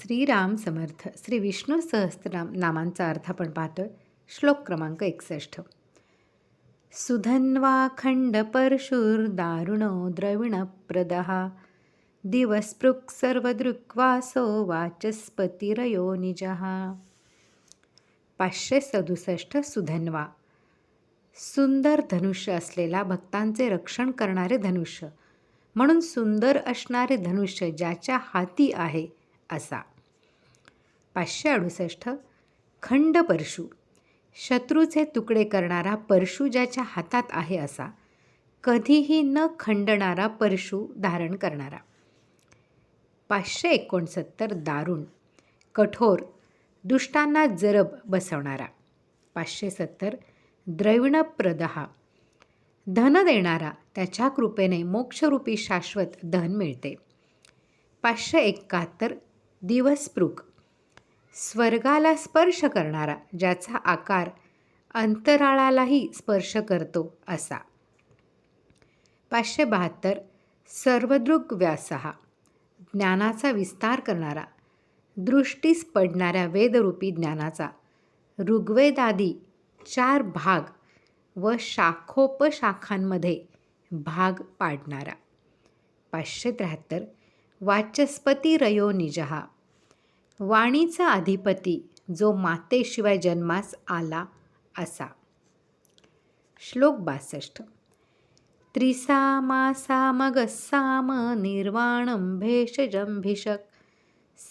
श्रीराम समर्थ श्री विष्णू सहस्त्रनाम नामांचा अर्थ आपण पाहतोय. श्लोक क्रमांक एकसष्ट. सुधन्वा खंड परशुर दारुणो द्रविण प्रदहा दिवस्पृक् सर्वदृक्वासो वाचस्पतिरयो निजहा पाचशे सदुसष्ट सुधन्वा. सुंदर धनुष्य असलेला भक्तांचे रक्षण करणारे धनुष्य. म्हणून सुंदर असणारे धनुष्य ज्याच्या हाती आहे असा. पाचशे अडुसष्ट खंड परशु. शत्रूचे तुकडे करणारा परशु ज्याच्या हातात आहे असा कधीही न खंडणारा परशु धारण करणारा. पाचशे एकोणसत्तर दारुण. कठोर. दुष्टांना जरब बसवणारा. पाचशे सत्तर द्रविणप्रदहा. धन देणारा त्याच्या कृपेने मोक्षरूपी शाश्वत धन मिळते. पाचशे एकाहत्तर दिवसपृक. स्वर्गाला स्पर्श करणारा ज्याचा आकार अंतराळालाही स्पर्श करतो असा. पाचशे बहात्तर. सर्वदृग व्यासहा ज्ञानाचा विस्तार करणारा दृष्टीस पडणाऱ्या वेदरूपी ज्ञानाचा ऋग्वेदादी चार भाग व शाखोपशाखांमध्ये भाग पाडणारा. पाचशे त्र्याहत्तर. वाचस्पती रयो निजहा। वाणीचा अधिपती जो मातेशिवाय जन्मास आला असा। श्लोक बासष्ट। त्रिसामासामगस्साम निर्वाणं भेषजंभिषक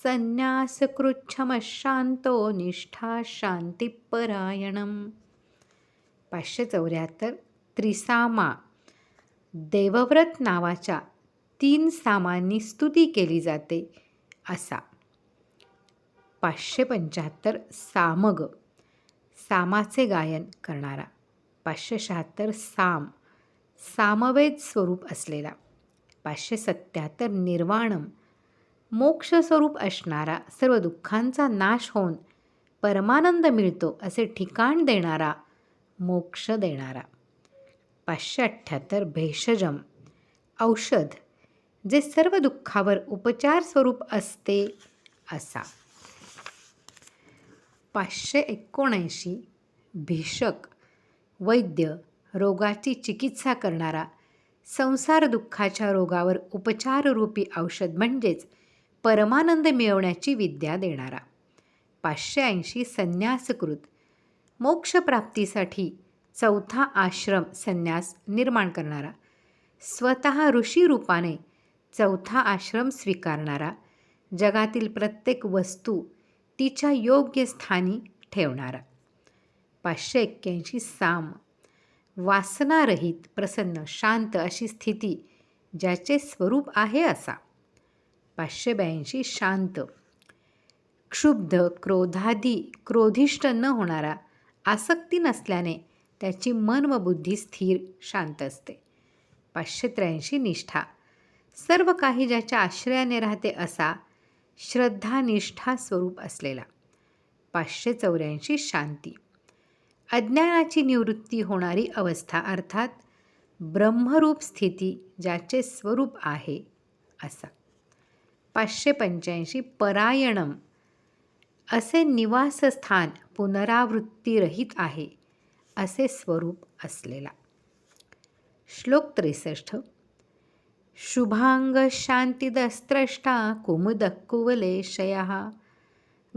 संन्यासकृच्छमशांतो निष्ठा शांतिपरायणम पाचशे चौऱ्याहत्तर त्रिसामा देवव्रत नावाच्या तीन सामांनी स्तुती केली जाते. असा. पाचशे पंच्याहत्तर सामग. सामाचे गायन करणारा. पाचशे शहात्तर साम. सामवेद स्वरूप असलेला. पाचशे सत्याहत्तर निर्वाणम. मोक्ष स्वरूप असणारा सर्व दुःखांचा नाश होऊन परमानंद मिळतो असे ठिकाण देणारा मोक्ष देणारा. पाचशे अठ्ठ्याहत्तर भेषजम. औषध. जे सर्व दुःखावर उपचार स्वरूप असते असा. पाचशे एकोणऐंशी भीषक वैद्य रोगाची चिकित्सा करणारा संसार दुःखाच्या रोगावर उपचाररूपी औषध म्हणजेच परमानंद मिळवण्याची विद्या देणारा. पाचशे ऐंशी संन्यासकृत मोक्षप्राप्तीसाठी चौथा आश्रम संन्यास निर्माण करणारा. स्वतः ऋषी रूपाने चौथा आश्रम स्वीकारणारा जगातील प्रत्येक वस्तू तिच्या योग्य स्थानी ठेवणारा. पाचशे एक्क्याऐंशी साम. वासनारहित प्रसन्न शांत अशी स्थिती ज्याचे स्वरूप आहे असा. पाचशे ब्याऐंशी शांत. क्षुब्ध क्रोधादी क्रोधिष्ट न होणारा आसक्ती नसल्याने त्याची मन व बुद्धी स्थिर शांत असते. पाचशे त्र्याऐंशी निष्ठा. सर्व काही ज्याच्या आश्रयाने राहते असा श्रद्धानिष्ठा स्वरूप असलेला. पाचशे चौऱ्याऐंशी शांती. अज्ञानाची निवृत्ती होणारी अवस्था अर्थात ब्रह्मरूप स्थिती ज्याचे स्वरूप आहे असा. पाचशे पंच्याऐंशी परायणम. असे निवासस्थान पुनरावृत्तीरहित आहे असे स्वरूप असलेला. श्लोक त्रेसष्ट. शुभांग शांतिदस्त्रष्टा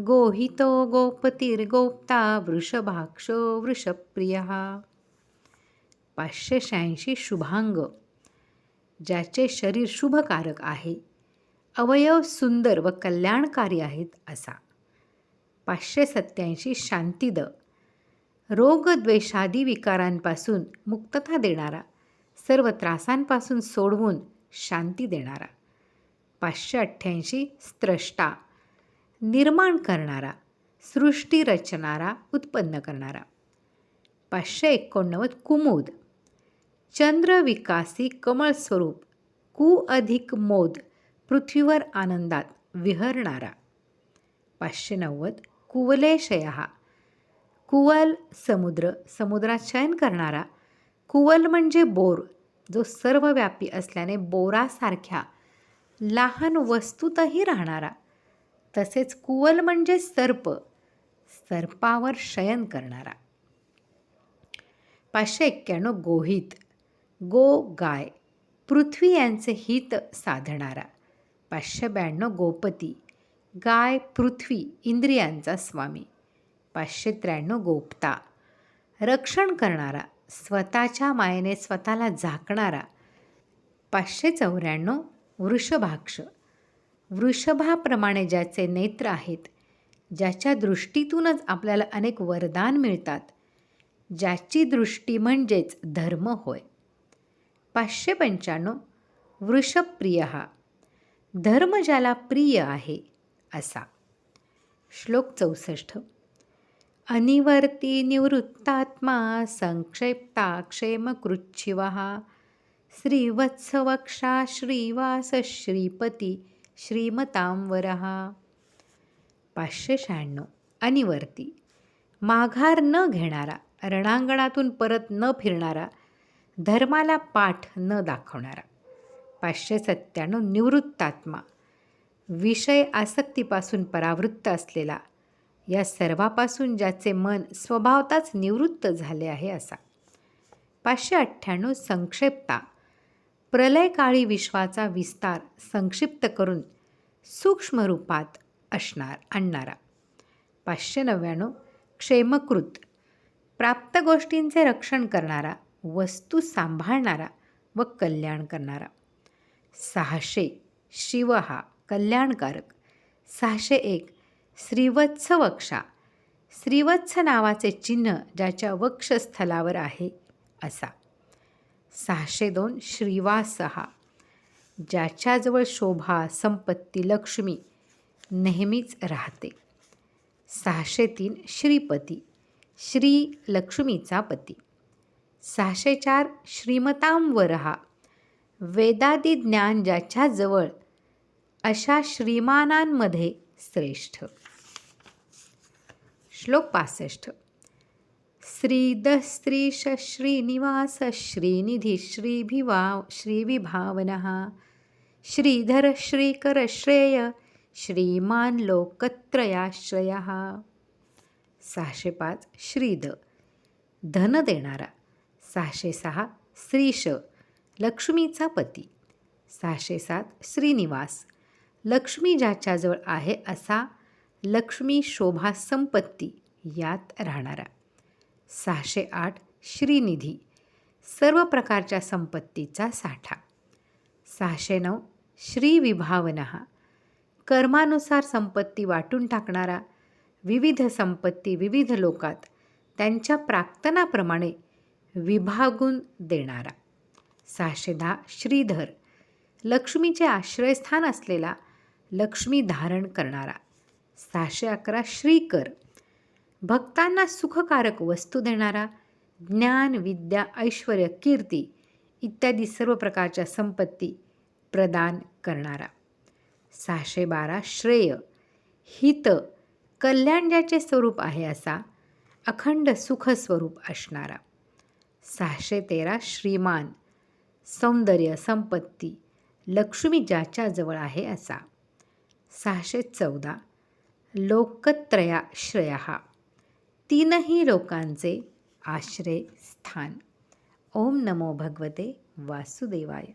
गोहितो गोपतिर्गोप्ता वृषभाक्षो वृषप्रियः। पाचशे शहाऐंशी शुभांग ज्याचे शरीर शुभकारक आहे अवयव सुंदर व कल्याणकारी आहेत असा। पाचशे सत्याऐंशी शांतिद रोगद्वेषादी विकारांपासून मुक्तता देणारा सर्व त्रासांपासून सोडवून शांती देणारा. पाचशे अठ्ठ्याऐंशी स्त्रष्टा निर्माण करणारा. सृष्टी रचणारा उत्पन्न करणारा. पाचशे एकोणनव्वद कुमुद. चंद्रविकासी कमळ स्वरूप. कु अधिक मोद. पृथ्वीवर आनंदात विहरणारा. पाचशे नव्वद कुवलेशयहा कुवल समुद्र. समुद्रात शयन करणारा. कुवल म्हणजे बोर. जो सर्वव्यापी असल्याने बोरासारख्या लहान वस्तूतही राहणारा तसेच कुवल म्हणजे सर्प सर्पावर शयन करणारा. पाचशे एक्क्याण्णव गोहित गो गाय पृथ्वी यांचे हित साधणारा. पाचशे ब्याण्णव गोपती गाय पृथ्वी इंद्रियांचा स्वामी. पाचशे त्र्याण्णव गोपता रक्षण करणारा. स्वतःच्या मायेने स्वतःला झाकणारा पाचशे चौऱ्याण्णव वृषभाक्ष. वृषभाप्रमाणे ज्याचे नेत्र आहेत ज्याच्या दृष्टीतूनच आपल्याला अनेक वरदान मिळतात ज्याची दृष्टी म्हणजेच धर्म होय. पाचशे पंच्याण्णव वृषप्रिय. हा धर्म ज्याला प्रिय आहे असा. श्लोक चौसष्ट. अनिवर्ती निवृत्तात्मा संक्षेप्ता क्षेमकृच्छिव श्रीवत्सवक्षा श्रीवास श्रीपती श्रीमतांवर। पाचशे शहाण्णव अनिवर्ती. माघार न घेणारा रणांगणातून परत न फिरणारा धर्माला पाठ न दाखवणारा. पाचशे सत्त्याण्णव निवृत्तात्मा. विषय आसक्तीपासून परावृत्त असलेला या सर्वापासून ज्याचे मन स्वभावताच निवृत्त झाले आहे असा. पाचशे अठ्ठ्याण्णव संक्षेपता. प्रलयकाळी विश्वाचा विस्तार संक्षिप्त करून सूक्ष्म रूपात असणार आणणारा. पाचशे नव्याण्णव क्षेमकृत. प्राप्त गोष्टींचे रक्षण करणारा वस्तू सांभाळणारा व कल्याण करणारा. सहाशे शिव हा कल्याणकारक. सहाशे एक श्रीवत्स वक्षा श्रीवत्स नावाचे चिन्ह ज्याच्या वक्षस्थलावर आहे असा. सहाशे दोन श्रीवास हा ज्याच्याजवळ शोभा संपत्ती लक्ष्मी नेहमीच राहते. सहाशे तीन श्रीपती श्री लक्ष्मीचा पती. सहाशे चार श्रीमतांवर हा वेदादी ज्ञान ज्याच्याजवळ अशा श्रीमानांमध्ये श्रेष्ठ. श्लोक पासष्ट. श्रीदस्त्रीश श्रीनिवास श्रीनिधी श्रीभिवा श्रीविभावनः. श्रीधर श्रीकर श्रेय श्रीमान लोकत्रयाश्रय सहाशे पाच श्रीद. धन देणारा. सहाशे सहा श्रीश. लक्ष्मीचा पती. सहाशे सात श्रीनिवास. लक्ष्मी ज्याच्याजवळ आहे असा लक्ष्मी शोभा संपत्ती यात राहणारा. सहाशे आठ श्रीनिधी सर्व प्रकारच्या संपत्तीचा साठा. सहाशे नऊ श्रीविभावना कर्मानुसार संपत्ती वाटून टाकणारा विविध संपत्ती विविध लोकात त्यांच्या प्राक्तनाप्रमाणे विभागून देणारा. सहाशे दहा श्रीधर लक्ष्मीचे आश्रयस्थान असलेला लक्ष्मी धारण करणारा. सहाशे अकरा श्रीकर. भक्तांना सुखकारक वस्तू देणारा ज्ञान विद्या ऐश्वर कीर्ती इत्यादी सर्व प्रकारच्या संपत्ती प्रदान करणारा. सहाशे बारा श्रेय. हित कल्याण ज्याचे स्वरूप आहे असा अखंड सुखस्वरूप असणारा. सहाशे तेरा श्रीमान. सौंदर्य संपत्ती लक्ष्मी ज्याच्याजवळ आहे असा. सहाशे चौदा. लोकत्रयाश्रय तीनही लोकांचे आश्रय स्थान ओम नमो भगवते वासुदेवाय.